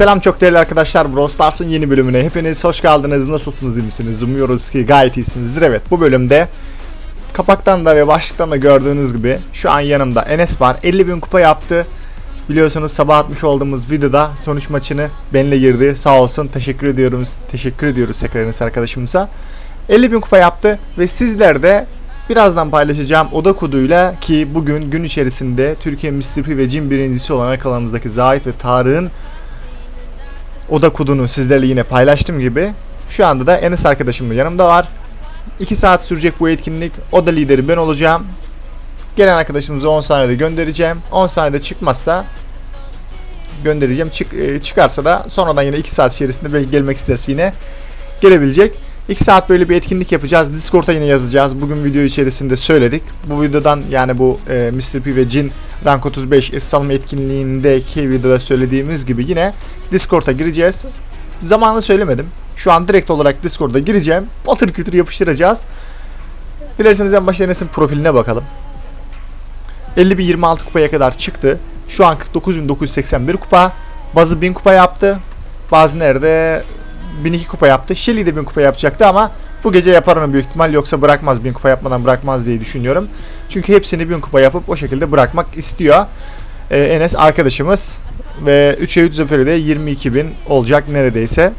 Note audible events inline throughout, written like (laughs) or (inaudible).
Selam çok değerli arkadaşlar. Brawl Stars'ın yeni bölümüne hepiniz hoş geldiniz. Nasılsınız, iyi misiniz? Umuyoruz ki gayet iyisinizdir. Evet, bu bölümde kapaktan da ve başlıktan da gördüğünüz gibi şu an yanımda Enes var. 50 bin kupa yaptı. Biliyorsunuz sabah atmış olduğumuz videoda sonuç maçını benle girdi. Sağ olsun. Teşekkür ediyoruz. Teşekkür ediyoruz tekrar Enes arkadaşımıza. 50 bin kupa yaptı ve sizler de birazdan paylaşacağım oda koduyla ki bugün gün içerisinde Türkiye. P ve Jim birincisi olan kanalımızdaki Zahit ve Tarık'ın oda kodunu sizlerle yine paylaştım gibi. Şu anda da Enes arkadaşım da yanımda var. 2 saat sürecek bu etkinlik. Oda lideri ben olacağım. Gelen arkadaşımızı 10 saniyede göndereceğim. 10 saniyede çıkmazsa göndereceğim. Çık, e, çıkarsa da sonradan yine 2 saat içerisinde belki gelmek isterse yine gelebilecek. 2 saat böyle bir etkinlik yapacağız. Discord'a yine yazacağız. Bugün video içerisinde söyledik. Bu videodan yani bu e, Mr. P ve Jin Rank 35 esas alma etkinliğindeki videoda söylediğimiz gibi yine Discord'a gireceğiz. Zamanı söylemedim. Şu an direkt olarak Discord'a gireceğim. Patır kütür yapıştıracağız. Dilerseniz en başta Enes'in profiline bakalım. 50.026 kupaya kadar çıktı. Şu an 49.981 kupa. Bazı 1000 kupa yaptı. Bazı nerede 1002 kupa yaptı. Shelly de 1000 kupa yapacaktı ama bu gece yapar onu büyük ihtimal yoksa bırakmaz 1000 kupa yapmadan bırakmaz diye düşünüyorum. Çünkü hepsini 1000 kupa yapıp o şekilde bırakmak istiyor. Ee, Enes arkadaşımız ve 3'e 3 zaferi de 22.000 olacak neredeyse.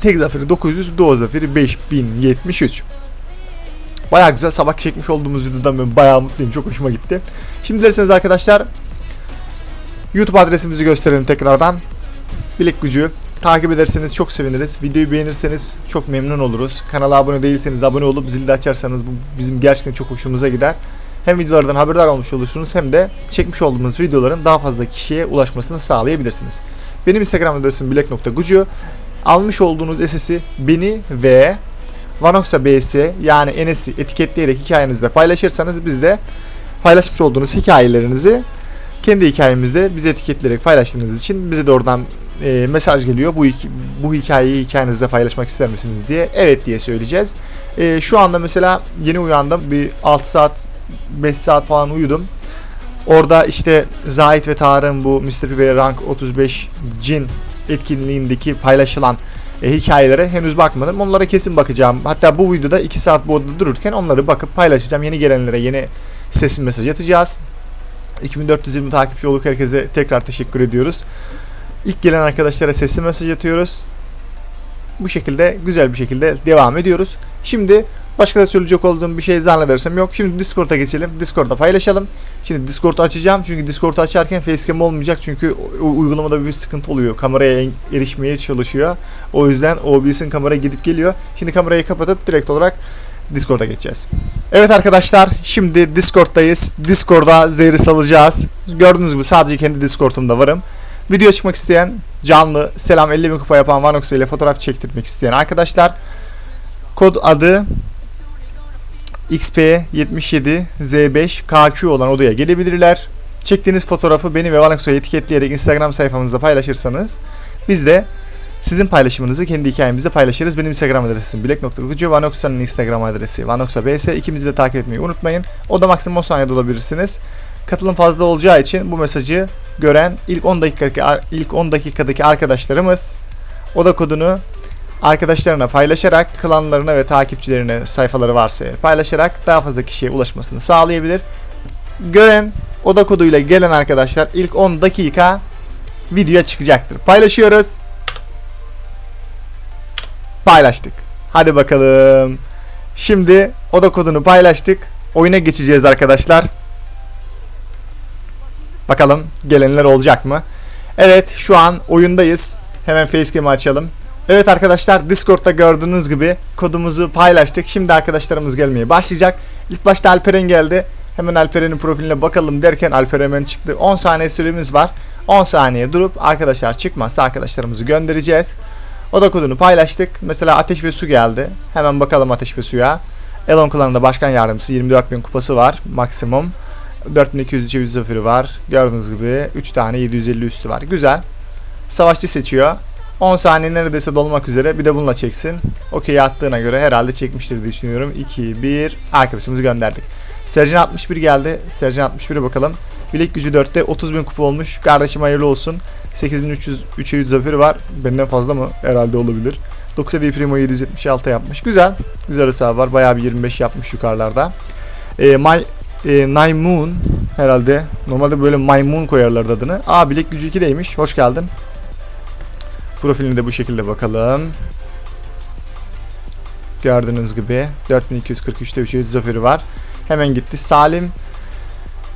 Tek zaferi 900, duo zaferi 5073. Bayağı güzel sabah çekmiş olduğumuz videodan ben bayağı mutluyum. Çok hoşuma gitti. Şimdi dilerseniz arkadaşlar YouTube adresimizi gösterelim tekrardan. Bilek gücü takip ederseniz çok seviniriz. Videoyu beğenirseniz çok memnun oluruz. Kanala abone değilseniz abone olup zili de açarsanız bu bizim gerçekten çok hoşumuza gider. Hem videolardan haberdar olmuş olursunuz hem de çekmiş olduğumuz videoların daha fazla kişiye ulaşmasını sağlayabilirsiniz. Benim Instagram adresim bilek.gucu. Almış olduğunuz SS'i beni ve Vanoxa BS yani Enes'i etiketleyerek hikayenizde paylaşırsanız biz de paylaşmış olduğunuz hikayelerinizi kendi hikayemizde bize etiketleyerek paylaştığınız için bize de oradan e, mesaj geliyor. Bu bu hikayeyi hikayenizde paylaşmak ister misiniz diye. Evet diye söyleyeceğiz. E, şu anda mesela yeni uyandım. Bir 6 saat 5 saat falan uyudum. Orada işte Zahit ve Tarık'ın bu Mr. P ve Rank 35 Jin etkinliğindeki paylaşılan e, hikayelere henüz bakmadım. Onlara kesin bakacağım. Hatta bu videoda 2 saat bu odada dururken onları bakıp paylaşacağım. Yeni gelenlere yeni sesin mesaj atacağız. 2420 takipçi olduk herkese tekrar teşekkür ediyoruz. İlk gelen arkadaşlara sesli mesaj atıyoruz. Bu şekilde güzel bir şekilde devam ediyoruz. Şimdi başka da söyleyecek olduğum bir şey zannedersem yok. Şimdi Discord'a geçelim. Discord'da paylaşalım. Şimdi Discord'u açacağım. Çünkü Discord'u açarken facecam olmayacak. Çünkü uygulamada bir sıkıntı oluyor. Kameraya erişmeye çalışıyor. O yüzden OBS'in kameraya gidip geliyor. Şimdi kamerayı kapatıp direkt olarak Discord'a geçeceğiz. Evet arkadaşlar şimdi Discord'dayız. Discord'a zehri salacağız. Gördüğünüz gibi sadece kendi Discord'umda varım. Video çıkmak isteyen canlı selam 50 bin kupa yapan Vanox ile fotoğraf çektirmek isteyen arkadaşlar kod adı XP77Z5KQ olan odaya gelebilirler. Çektiğiniz fotoğrafı beni ve Vanox'a etiketleyerek Instagram sayfamızda paylaşırsanız biz de sizin paylaşımınızı kendi hikayemizde paylaşırız. Benim Instagram adresim bilek.gucu, Vanox'ın Instagram adresi vanoxa.bs. İkimizi de takip etmeyi unutmayın. O da maksimum 10 saniyede olabilirsiniz. Katılım fazla olacağı için bu mesajı gören ilk 10 dakikadaki ilk 10 dakikadaki arkadaşlarımız oda kodunu arkadaşlarına paylaşarak klanlarına ve takipçilerine sayfaları varsa paylaşarak daha fazla kişiye ulaşmasını sağlayabilir. Gören oda koduyla gelen arkadaşlar ilk 10 dakika videoya çıkacaktır. Paylaşıyoruz. Paylaştık. Hadi bakalım. Şimdi oda kodunu paylaştık. Oyuna geçeceğiz arkadaşlar. Bakalım gelenler olacak mı? Evet şu an oyundayız. Hemen facecam'ı açalım. Evet arkadaşlar Discord'da gördüğünüz gibi kodumuzu paylaştık. Şimdi arkadaşlarımız gelmeye başlayacak. İlk başta Alperen geldi. Hemen Alperen'in profiline bakalım derken Alperen hemen çıktı. 10 saniye süremiz var. 10 saniye durup arkadaşlar çıkmazsa arkadaşlarımızı göndereceğiz. Oda kodunu paylaştık. Mesela Ateş ve Su geldi. Hemen bakalım Ateş ve Su'ya. Elon klanında başkan yardımcısı 24.000 kupası var maksimum. 4200 ceviz zaferi var. Gördüğünüz gibi 3 tane 750 üstü var. Güzel. Savaşçı seçiyor. 10 saniye neredeyse dolmak üzere. Bir de bununla çeksin. Okey attığına göre herhalde çekmiştir diye düşünüyorum. 2, 1. Arkadaşımızı gönderdik. Sercan 61 geldi. Sercan 61'e bakalım. Bilek gücü 4'te 30.000 kupa olmuş. Kardeşim hayırlı olsun. 8300 3'e 100 zaferi var. Benden fazla mı? Herhalde olabilir. 9 seviye primo 776 yapmış. Güzel. Güzel hesabı var. Bayağı bir 25 yapmış yukarılarda. E, My e, Nine herhalde. Normalde böyle maymun koyarlardı adını. Aa bilek gücü 2'deymiş. Hoş geldin. Profilini de bu şekilde bakalım. Gördüğünüz gibi 4243'te 300 zaferi var. Hemen gitti. Salim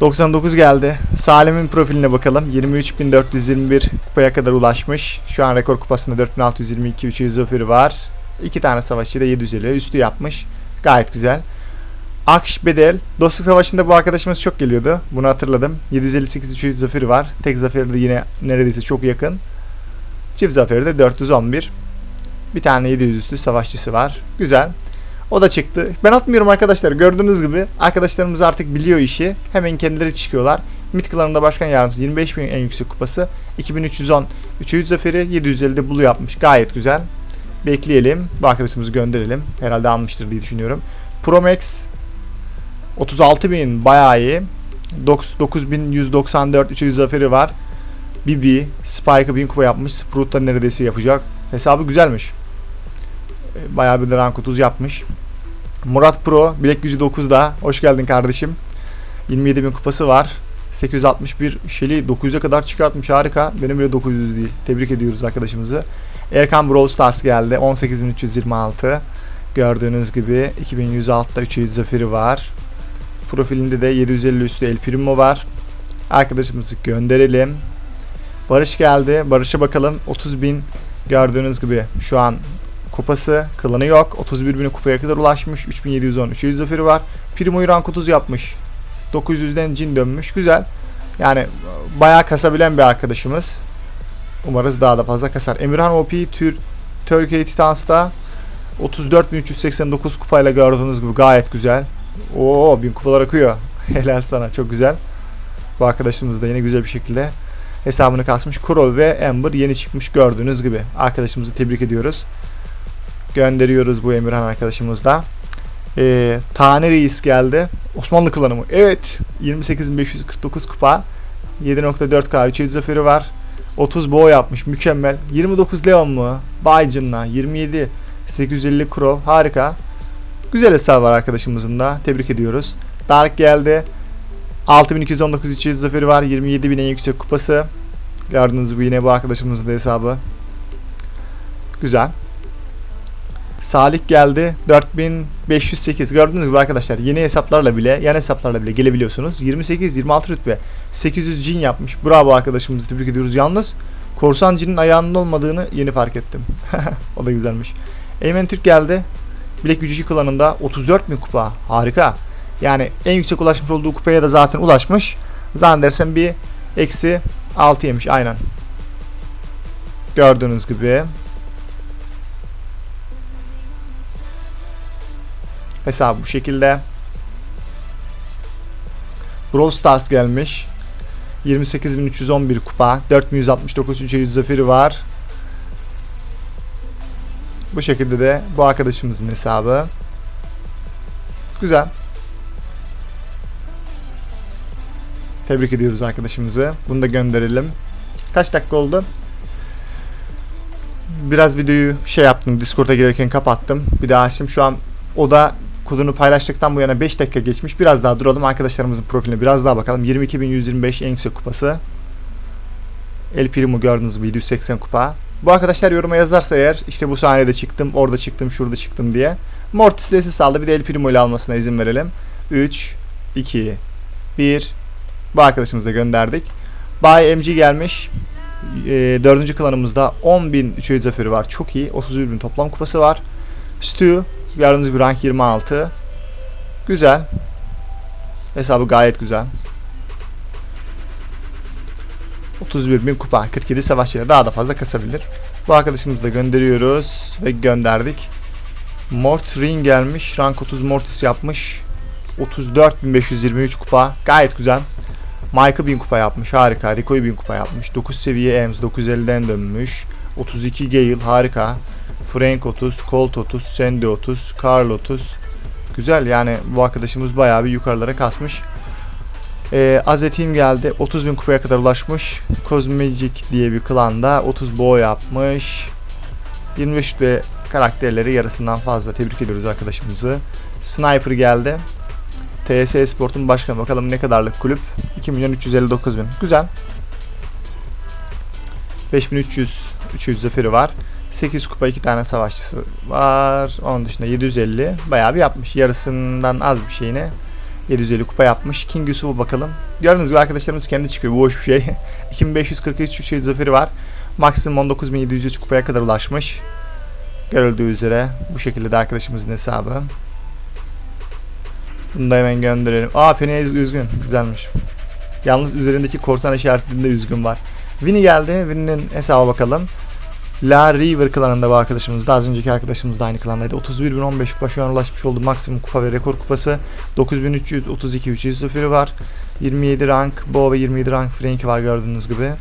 99 geldi. Salim'in profiline bakalım. 23.421 kupaya kadar ulaşmış. Şu an rekor kupasında 4622 300 zaferi var. İki tane savaşçı da 750 üstü yapmış. Gayet güzel. Akş Bedel. Dostluk Savaşı'nda bu arkadaşımız çok geliyordu. Bunu hatırladım. 758 300 zaferi var. Tek zaferi de yine neredeyse çok yakın. Çift zaferi de 411. Bir tane 700 üstü savaşçısı var. Güzel. O da çıktı. Ben atmıyorum arkadaşlar. Gördüğünüz gibi arkadaşlarımız artık biliyor işi. Hemen kendileri çıkıyorlar. Mid Klan'ında başkan yardımcısı 25 bin en yüksek kupası. 2310 300 zaferi 750'de bulu yapmış. Gayet güzel. Bekleyelim. Bu arkadaşımızı gönderelim. Herhalde almıştır diye düşünüyorum. Promax 36 bin bayağı iyi. 9194 300 zaferi var. Bibi, Spike'ı 1000 kupa yapmış. Sprout da neredeyse yapacak. Hesabı güzelmiş. E, Bayağı bir rank 30 yapmış. Murat Pro, bilek gücü 9'da. Hoş geldin kardeşim. 27 bin kupası var. 861 Shelly 900'e kadar çıkartmış harika. Benim bile 900 değil. Tebrik ediyoruz arkadaşımızı. Erkan Brawl Stars geldi. 18.326. Gördüğünüz gibi 2106'da 300 zaferi var. Profilinde de 750 üstü El Primo var. Arkadaşımızı gönderelim. Barış geldi. Barış'a bakalım. 30 bin gördüğünüz gibi şu an kupası. Klanı yok. 31 bin kupaya kadar ulaşmış. 3710 300 zaferi var. Primo'yu rank 30 yapmış. 900'den cin dönmüş. Güzel. Yani bayağı kasabilen bir arkadaşımız. Umarız daha da fazla kasar. Emirhan OP Tür Türkiye Titans'ta 34.389 kupayla gördüğünüz gibi gayet güzel. Oo bin kupalar akıyor. (laughs) Helal sana çok güzel. Bu arkadaşımız da yine güzel bir şekilde hesabını kasmış. Kurol ve Amber yeni çıkmış gördüğünüz gibi. Arkadaşımızı tebrik ediyoruz. Gönderiyoruz bu Emirhan arkadaşımızla. Ee, Tane Reis geldi. Osmanlı klanı mı? Evet. 28.549 kupa. 7.4K 300 zaferi var. 30 boğa yapmış. Mükemmel. 29 Leon mu? Baycın'la. 27 850 Crow. Harika. Güzel hesap var arkadaşımızın da. Tebrik ediyoruz. Dark geldi. 6219 300 zaferi var. 27.000 en yüksek kupası. Gördüğünüz gibi yine bu arkadaşımızın da hesabı. Güzel. Salih geldi. 4508. Gördüğünüz gibi arkadaşlar yeni hesaplarla bile, yan hesaplarla bile gelebiliyorsunuz. 28 26 rütbe. 800 cin yapmış. Bravo arkadaşımızı tebrik ediyoruz. Yalnız korsan cinin ayağının olmadığını yeni fark ettim. (laughs) o da güzelmiş. Eymen Türk geldi. Bilek gücü klanında 34 bin kupa. Harika. Yani en yüksek ulaşmış olduğu kupaya da zaten ulaşmış. Zannedersem bir eksi 6 yemiş aynen. Gördüğünüz gibi. Hesabı bu şekilde. Brawl Stars gelmiş. 28.311 kupa. 4169 300 zaferi var. Bu şekilde de bu arkadaşımızın hesabı. Güzel. Tebrik ediyoruz arkadaşımızı. Bunu da gönderelim. Kaç dakika oldu? Biraz videoyu şey yaptım. Discord'a girerken kapattım. Bir daha açtım. Şu an o da kodunu paylaştıktan bu yana 5 dakika geçmiş. Biraz daha duralım. Arkadaşlarımızın profiline biraz daha bakalım. 22.125 en yüksek kupası. El Primo gördüğünüz gibi 780 kupa. Bu arkadaşlar yoruma yazarsa eğer işte bu sahnede çıktım, orada çıktım, şurada çıktım diye. Mortis de saldı. Bir de El Primo ile almasına izin verelim. 3, 2, 1. Bu arkadaşımıza gönderdik. Bay MG gelmiş. E, dördüncü klanımızda 10.300 zaferi var. Çok iyi. 31.000 toplam kupası var. Stu gördüğünüz gibi rank 26. Güzel. Hesabı gayet güzel. 31 bin kupa 47 savaşçıyla daha da fazla kasabilir. Bu arkadaşımızı da gönderiyoruz ve gönderdik. Mort Ring gelmiş. Rank 30 Mortis yapmış. 34.523 kupa. Gayet güzel. Mike'ı 1000 kupa yapmış. Harika. Rico'yu 1000 kupa yapmış. 9 seviye Ems 950'den dönmüş. 32 Gale harika. Frank 30, Colt 30, Sandy 30, Carl 30. Güzel yani bu arkadaşımız bayağı bir yukarılara kasmış. Ee, Azetim geldi. 30 bin kupaya kadar ulaşmış. Cosmic diye bir klanda 30 boy yapmış. 25 ve karakterleri yarısından fazla. Tebrik ediyoruz arkadaşımızı. Sniper geldi. TS Sport'un başkanı. Bakalım ne kadarlık kulüp. 2 milyon 359 bin. Güzel. 5300 300 zaferi var. 8 kupa 2 tane savaşçısı var. Onun dışında 750 bayağı bir yapmış. Yarısından az bir şeyine 750 kupa yapmış. King Yusuf'a bakalım. Gördüğünüz gibi arkadaşlarımız kendi çıkıyor. Bu hoş bir şey. (laughs) 2543 300 zaferi var. Maksimum 19703 kupaya kadar ulaşmış. Görüldüğü üzere bu şekilde de arkadaşımızın hesabı. Bunu da hemen gönderelim. Aa Penny üzgün. Güzelmiş. Yalnız üzerindeki korsan işaretinde üzgün var. Winnie geldi. Winnie'nin hesaba bakalım. La River klanında bu arkadaşımız da az önceki arkadaşımız da aynı klandaydı. 31.015 kupa şu an ulaşmış oldu maksimum kupa ve rekor kupası. 9332 300 zaferi var. 27 rank Bo ve 27 rank Frank var gördüğünüz gibi.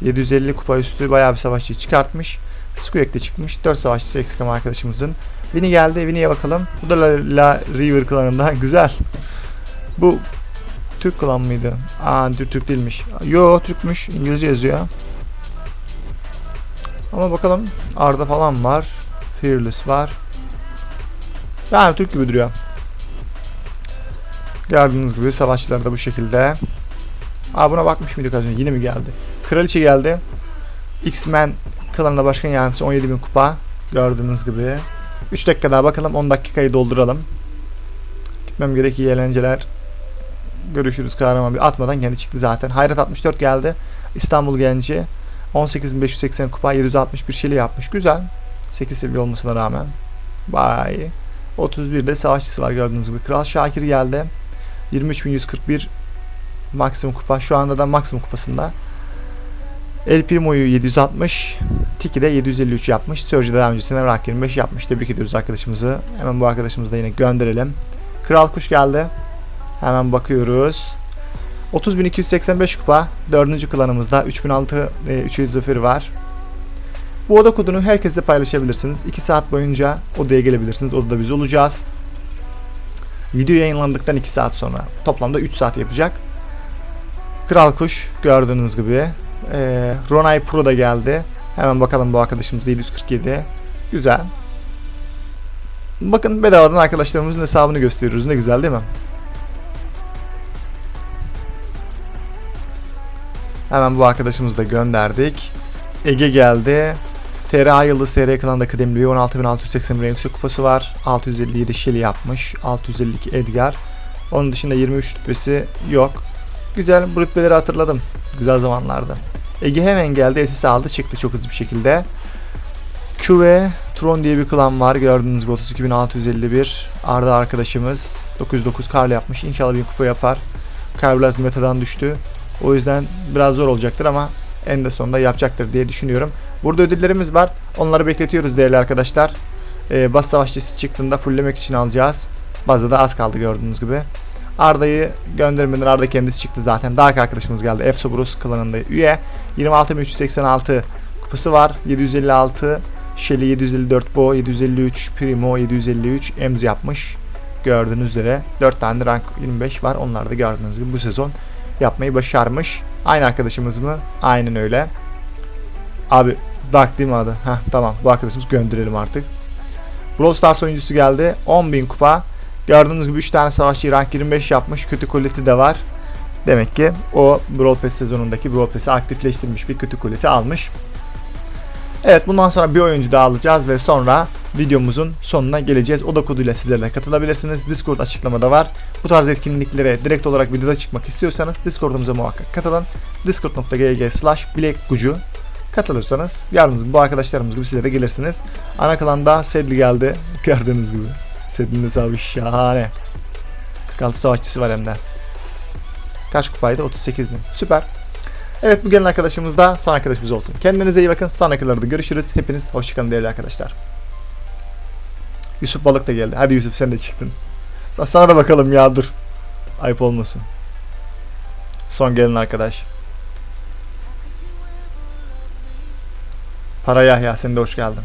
750 kupa üstü bayağı bir savaşçı çıkartmış. Squeak de çıkmış. 4 savaşçısı eksik ama arkadaşımızın. Winnie geldi. Winnie'ye bakalım. Bu da La, La River klanında. (laughs) Güzel. Bu Türk klan mıydı? Aa Türk değilmiş. Yo Türkmüş. İngilizce yazıyor. Ama bakalım Arda falan var. Fearless var. Yani Türk gibi duruyor. Gördüğünüz gibi savaşçılar da bu şekilde. Aa buna bakmış mıydık az önce? Yine mi geldi? Kraliçe geldi. X-Men klanına başkan yardımcısı 17.000 kupa. Gördüğünüz gibi. 3 dakika daha bakalım. 10 dakikayı dolduralım. Gitmem gerek iyi eğlenceler. Görüşürüz kahraman bir atmadan kendi çıktı zaten. Hayrat 64 geldi. İstanbul genci. 18.580 kupa 761 şili yapmış. Güzel. 8 seviye olmasına rağmen. Vay. 31'de savaşçısı var gördüğünüz gibi. Kral Şakir geldi. 23.141 maksimum kupa. Şu anda da maksimum kupasında. El Primo'yu 760. Tiki de 753 yapmış. Surge'de daha öncesinde rank 25 yapmış. Tebrik ediyoruz arkadaşımızı. Hemen bu arkadaşımızı da yine gönderelim. Kral Kuş geldi. Hemen bakıyoruz. 30.285 kupa. 4. klanımızda 3006 e, 300 zafer var. Bu oda kodunu herkesle paylaşabilirsiniz. 2 saat boyunca odaya gelebilirsiniz. Odada biz olacağız. Video yayınlandıktan 2 saat sonra. Toplamda 3 saat yapacak. Kral Kuş gördüğünüz gibi. E, Ronay Pro da geldi. Hemen bakalım bu arkadaşımız 747. Güzel. Bakın bedavadan arkadaşlarımızın hesabını gösteriyoruz. Ne güzel değil mi? Hemen bu arkadaşımızı da gönderdik. Ege geldi. TRA Yıldız TR klanında kıdemli 16.681 en yüksek kupası var. 657 Shelly yapmış. 652 Edgar. Onun dışında 23 rütbesi yok. Güzel bu rütbeleri hatırladım. Güzel zamanlarda. Ege hemen geldi. SS aldı çıktı çok hızlı bir şekilde. QV Tron diye bir klan var. Gördüğünüz gibi 32.651. Arda arkadaşımız 909 Karl yapmış. İnşallah bir kupa yapar. Karl biraz metadan düştü. O yüzden biraz zor olacaktır ama en de sonunda yapacaktır diye düşünüyorum. Burada ödüllerimiz var. Onları bekletiyoruz değerli arkadaşlar. Ee, bas savaşçısı çıktığında fulllemek için alacağız. Bazda da az kaldı gördüğünüz gibi. Arda'yı göndermeden Arda kendisi çıktı zaten. Dark arkadaşımız geldi. Efsobrus klanında üye. 26.386 kupası var. 756 Shelly 754 Bo 753 Primo 753 Emz yapmış. Gördüğünüz üzere 4 tane rank 25 var. Onlar da gördüğünüz gibi bu sezon yapmayı başarmış. Aynı arkadaşımız mı? Aynen öyle. Abi Dark değil mi adı? Heh tamam bu arkadaşımız gönderelim artık. Brawl Stars oyuncusu geldi. 10.000 kupa. Gördüğünüz gibi 3 tane savaşçı rank 25 yapmış. Kötü kuleti de var. Demek ki o Brawl Pass sezonundaki Brawl Pass'i aktifleştirmiş bir kötü kuleti almış. Evet bundan sonra bir oyuncu daha alacağız ve sonra videomuzun sonuna geleceğiz. Oda koduyla sizler de katılabilirsiniz. Discord açıklamada var. Bu tarz etkinliklere direkt olarak videoda çıkmak istiyorsanız Discord'umuza muhakkak katılın. discord.gg slash bilekgucu katılırsanız yardımcı bu arkadaşlarımız gibi size de gelirsiniz. Ana klanda Sedli geldi. (laughs) Gördüğünüz gibi. Sedli'nin hesabı şahane. 46 savaşçısı var hem de. Kaç kupaydı? 38 bin. Süper. Evet bu gelen arkadaşımız da son arkadaşımız olsun. Kendinize iyi bakın. Sonrakilerde görüşürüz. Hepiniz hoşçakalın değerli arkadaşlar. Yusuf Balık da geldi. Hadi Yusuf sen de çıktın. Sana da bakalım ya dur. Ayıp olmasın. Son gelen arkadaş. Para Yahya sen de hoş geldin.